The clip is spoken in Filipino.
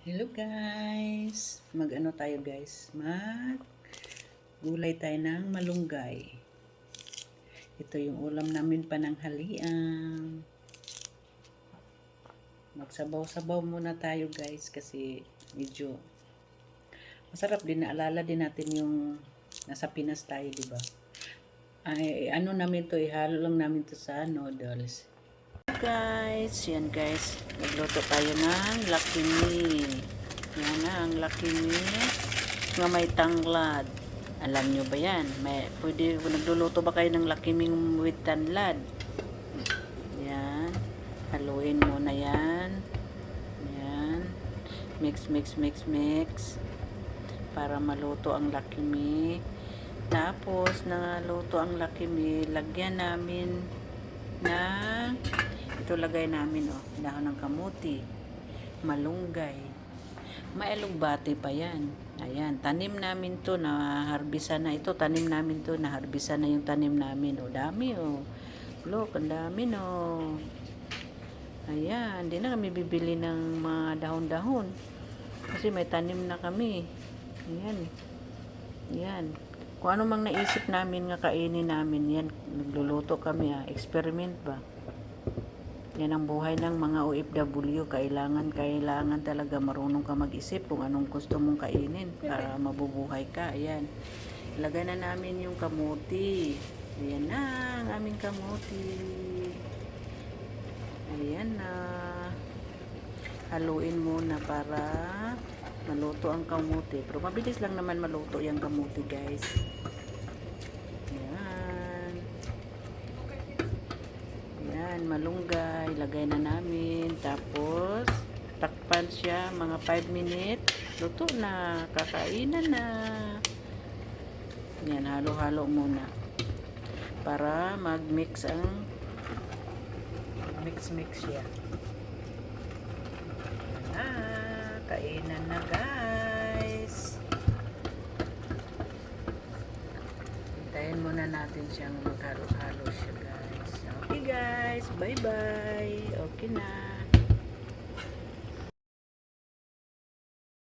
Hello guys! Mag-ano tayo guys? Mag gulay tayo ng malunggay. Ito yung ulam namin pananghalian. Magsabaw-sabaw muna tayo guys kasi medyo masarap din. Naalala din natin yung nasa Pinas tayo, di ba? Ay, ano namin to, ihalo lang namin to sa noodles guys. Yan guys. Nagluto tayo ng Me. Yan na ang Me nga may tanglad. Alam nyo ba yan? May, pwede, nagluluto ba kayo ng Me with tanglad? Yan. Haluin mo na yan. Yan. Mix, mix, mix, mix. Para maluto ang Me. Tapos, naluto ang Me, lagyan namin ng ito lagay namin oh, dahon ng kamuti, malunggay, mailugbati pa yan. Ayan, tanim namin to na harbisa na ito, tanim namin to na harbisa na yung tanim namin. Oh, dami oh. Look, ang dami no. Ayan, hindi na kami bibili ng mga dahon-dahon. Kasi may tanim na kami. Ayan. Ayan. Kung ano mang naisip namin nga kainin namin, yan, nagluluto kami ah, experiment ba? Yan ang buhay ng mga OFW. Kailangan, kailangan talaga marunong ka mag-isip kung anong gusto mong kainin para mabubuhay ka. Ayan. Lagay na namin yung kamuti. Ayan na ang aming kamuti. Ayan na. Haluin muna para maluto ang kamuti. Pero mabilis lang naman maluto yung kamuti guys. Malunggay. Lagay na namin. Tapos, takpan siya mga 5 minutes. Luto na. Kakainan na. Ayan, halo-halo muna. Para mag-mix ang mix-mix siya. Ayan na. Kainan na guys. Hintayin muna natin siyang maghalo-halo siya guys. Okay guys, bye bye. Okay.